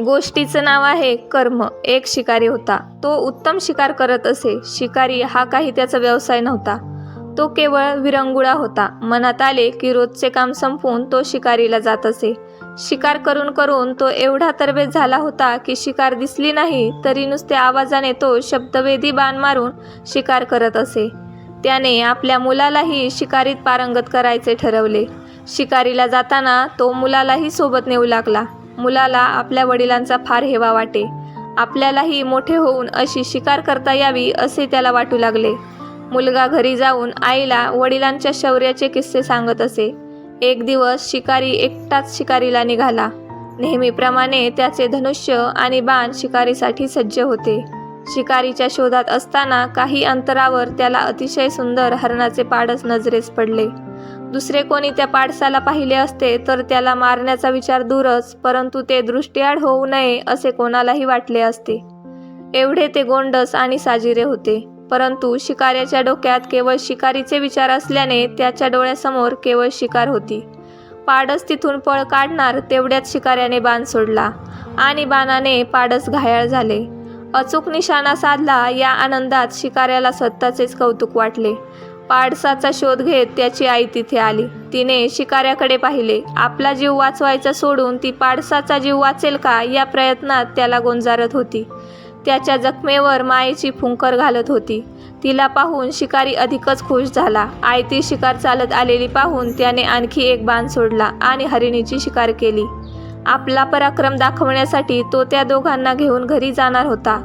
गोष्टीचं नाव आहे कर्म. एक शिकारी होता. तो उत्तम शिकार करत असे. शिकारी हा काही त्याचा व्यवसाय नव्हता. तो केवळ विरंगुळा होता. मनात आले की रोजचे काम संपवून तो शिकारीला जात असे. शिकार करून करून तो एवढा तरबेज झाला होता की शिकार दिसली नाही तरी नुसत्या आवाजाने तो शब्दवेधी बाण मारून शिकार करत असे. त्याने आपल्या मुलालाही शिकारीत पारंगत करायचे ठरवले. शिकारीला जाताना तो मुलालाही सोबत नेऊ लागला. मुलाला आपल्या वडिलांचा फार हेवा वाटे. आपल्यालाही मोठे होऊन अशी शिकार करता यावी असे त्याला वाटू लागले. मुलगा घरी जाऊन आईला वडिलांच्या शौर्याचे किस्से सांगत असे. एक दिवस शिकारी एकटाच शिकारीला निघाला. नेहमीप्रमाणे त्याचे धनुष्य आणि बाण शिकारीसाठी सज्ज होते. शिकारीच्या शोधात असताना काही अंतरावर त्याला अतिशय सुंदर हरणाचे पाडस नजरेस पडले. दुसरे कोणी त्या पाडसाला पाहिले असते तर त्याला मारण्याचा विचार दूरच परंतु ते दृष्टीआड होऊ नये असे कोणालाही वाटले असते. एवढे ते गोंडस आणि साजिरे होते परंतु शिकाऱ्याच्या डोक्यात केवळ शिकारीचे विचार असल्याने त्याच्या डोळ्यासमोर केवळ शिकार होती. पाडस तिथून पळ काढणार तेवढ्यात शिकाऱ्याने बाण सोडला आणि बाणाने पाडस घायाळ झाले. अचूक निशाणा साधला या आनंदात शिकाऱ्याला स्वतःचेच कौतुक वाटले. पाडसाचा शोध घेत त्याची आई तिथे आली. तिने शिकाऱ्याकडे पाहिले. आपला जीव वाचवायचा सोडून ती पाडसाचा जीव वाचेल का या प्रयत्नात त्याला गोंजारत होती. त्याच्या जखमेवर मायेची फुंकर घालत होती. तिला पाहून शिकारी अधिकच खुश झाला. आयती शिकार चालत आलेली पाहून त्याने आणखी एक बाण सोडला आणि हरिणीची शिकार केली. आपला पराक्रम दाखवण्यासाठी तो त्या दोघांना घेऊन घरी जाणार होता.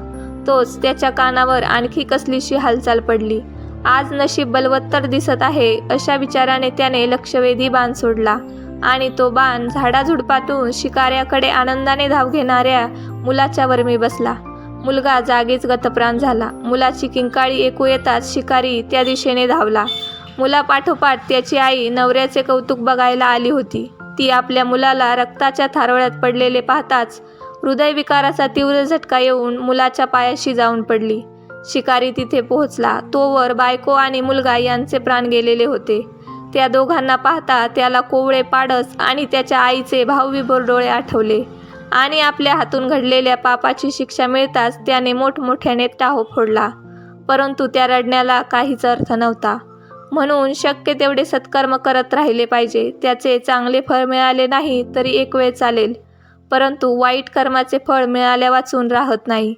तोच त्याच्या कानावर आणखी कसलीशी हालचाल पडली. आज नशीब बलवत्तर दिसत आहे अशा विचाराने त्याने लक्षवेधी बाण सोडला. आणि तो बाण झाडाझुडपातून शिकाऱ्याकडे आनंदाने धाव घेणाऱ्या मुलाच्या वर्मी बसला. मुलगा जागीच गतप्राण झाला. मुलाची किंकाळी ऐकू येताच शिकारी त्या दिशेने धावला. मुलापाठोपाठ त्याची आई नवऱ्याचे कौतुक बघायला आली होती. ती आपल्या मुलाला रक्ताच्या थारोळ्यात पडलेले पाहताच हृदयविकाराचा तीव्र झटका येऊन मुलाच्या पायाशी जाऊन पडली. शिकारी तिथे पोहोचला. तोवर बायको आणि मुलगा यांचे प्राण गेलेले होते. त्या दोघांना पाहता त्याला कोवळे पाडस आणि त्याच्या आईचे भावविभोर डोळे आठवले. आणि आपल्या हातून घडलेल्या पापाची शिक्षा मिळताच त्याने मोठमोठ्याने टाहो फोडला. परंतु त्या रडण्याला काहीच अर्थ नव्हता. म्हणून शक्य तेवढे सत्कर्म करत राहिले पाहिजे. त्याचे चांगले फळ मिळाले नाही तरी एक वेळ चालेल. परंतु वाईट कर्माचे फळ मिळाल्या वाचून राहत नाही.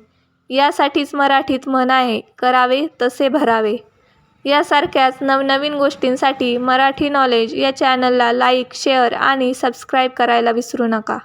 यासाठीच मराठीत म्हण आहे करावे तसे भरावे. यासारख्याच नवनवीन गोष्टींसाठी मराठी नॉलेज या चॅनलला लाईक शेअर आणि सबस्क्राईब करायला विसरू नका.